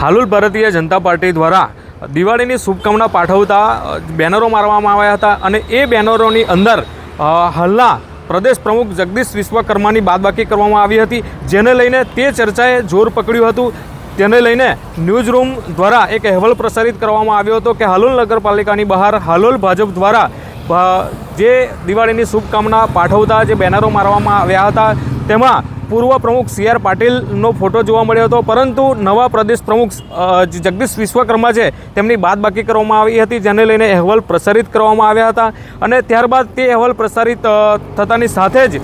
હાલુલ Bharatiya Janata party દ્વારા દિવાળીની શુભકામના પાઠવતા બેનરો મારવામાં આવ્યા હતા અને એ બેનરોની અંદર હાલના પ્રદેશ પ્રમુખ જગદીશ વિશ્વકર્માની બાદબાકી કરવામાં આવી હતી, જેને લઈને તે ચર્ચાએ જોર પકડ્યું હતું. તેને લઈને ન્યૂઝ રૂમ દ્વારા એક અહેવાલ પ્રસારિત કરવામાં આવ્યો હતો કે હાલોલ નગરપાલિકાની બહાર હાલોલ ભાજપ દ્વારા જે દિવાળીની શુભકામના પાઠવતા, જે બેનરો મારવામાં આવ્યા હતા, તેમાં પૂર્વ પ્રમુખ સી આર પાટીલનો ફોટો જોવા મળ્યો હતો. પરંતુ નવા પ્રદેશ પ્રમુખ જગદીશ વિશ્વકર્મા છે, તેમની બાદબાકી કરવામાં આવી હતી, જેને લઈને અહેવાલ પ્રસારિત કરવામાં આવ્યા હતા. અને ત્યારબાદ તે અહેવાલ પ્રસારિત થતાની સાથે જ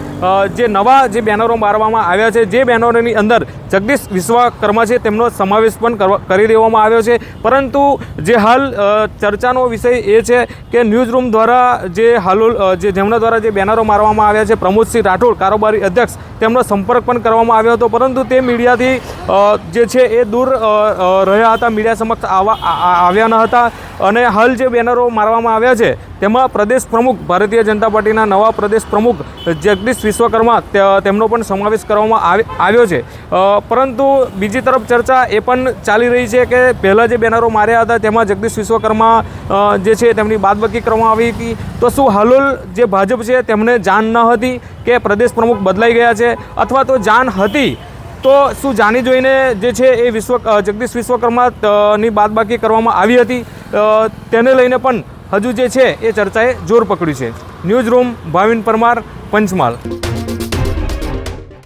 જે નવા જે બેનરો મારવામાં આવ્યા છે, જે બેનરોની અંદર જગદીશ વિશ્વકર્મા છે, તેમનો સમાવેશ પણ કરી દેવામાં આવ્યો છે. પરંતુ જે હાલ ચર્ચાનો વિષય એ છે કે ન્યૂઝ રૂમ દ્વારા જે હાલોલ જે જેમના દ્વારા જે બેનરો મારવામાં આવ્યા છે, પ્રમોદસિંહ રાઠોડ, કારોબારી અધ્યક્ષ, તેમનો સંપર્ક પણ કરવામાં આવ્યો હતો, પરંતુ તે મીડિયાથી જે છે એ દૂર રહ્યા હતા, મીડિયા સમક્ષ આવવા આવ્યા ન હતા. અને હાલ જે બેનરો મારવામાં આવ્યા છે, તેમાં પ્રદેશ પ્રમુખ, ભારતીય જનતા પાર્ટીના નવા પ્રદેશ પ્રમુખ, જગદીશ વિશ્વકર્મા તેમનો પણ સમાવેશ કરવામાં આવી- આવ્યો છે. પરંતુ બીજી તરફ ચર્ચા એ પણ ચાલી રહી છે કે પહેલાં જે બેનરો માર્યા હતા, તેમાં જગદીશ વિશ્વકર્મા જે છે તેમની બાદબાકી કરવામાં આવી હતી. તો શું હાલોલ જે ભાજપ છે, તેમને જાણ ન હતી કે પ્રદેશ પ્રમુખ બદલાઈ ગયા છે? અથવા તો જાણ હતી. તો શું જાણી જોઈને જે છે એ વિશ્વ જગદીશ વિશ્વકર્મા અ, બાદબાકી કરવામાં આવી હતી. તેને લઈને પણ હજુ જે છે એ ચર્ચાએ જોર પકડ્યું છે. News room Bhavin Parmar Panchmahal.